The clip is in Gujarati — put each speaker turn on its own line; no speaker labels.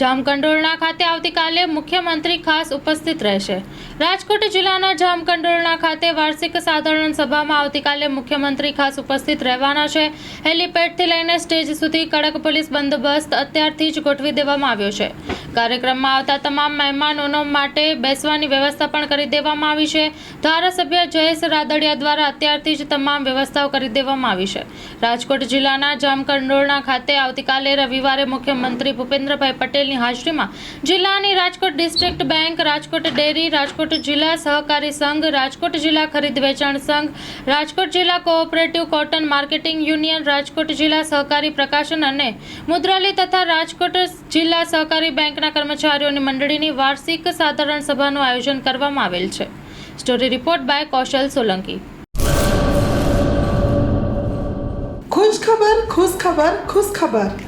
જામકંડોરણા ખાતે આવતીકાલે મુખ્યમંત્રી ખાસ ઉપસ્થિત રહેશે. રાજકોટ જિલ્લાના જામકંડોરણા ખાતે વાર્ષિક સાધારણ સભામાં આવતીકાલે મુખ્યમંત્રી ખાસ ઉપસ્થિત રહેવાના છે. હેલીપેડથી લઈને સ્ટેજ સુધી કડક પોલીસ બંદોબસ્ત અત્યારથી જ ગોઠવી દેવામાં આવ્યો છે. કાર્યક્રમમાં આવતા તમામ મહેમાનોનો માટે બેસવાની વ્યવસ્થા પણ કરી દેવામાં આવી છે. ધારાસભ્ય જયેશ રાદડિયા દ્વારા અત્યારથી જ તમામ વ્યવસ્થાઓ કરી દેવામાં આવી છે. રાજકોટ જિલ્લાના જામકંડોરણા ખાતે આવતીકાલે રવિવારે મુખ્યમંત્રી ભૂપેન્દ્રભાઈ પટેલની હાજરીમાં જિલ્લાની Rajkot district bank, Rajkot dairy, Rajkot જિલ્લા સહકારી સંઘ, રાજકોટ જિલ્લા ખરીદ વેચાણ સંઘ, રાજકોટ જિલ્લા cooperative cotton marketing union, Rajkot જિલ્લા સહકારી પ્રકાશન અને મુદ્રાલય તથા રાજકોટ જિલ્લા સહકારી બેંકના કર્મચારીઓની મંડળીની વાર્ષિક સાધારણ સભાનું આયોજન કરવામાં આવેલ છે. Story report by Kaushal Solanki.
ખુશ ખબર ખુશ ખબર ખુશ ખબર.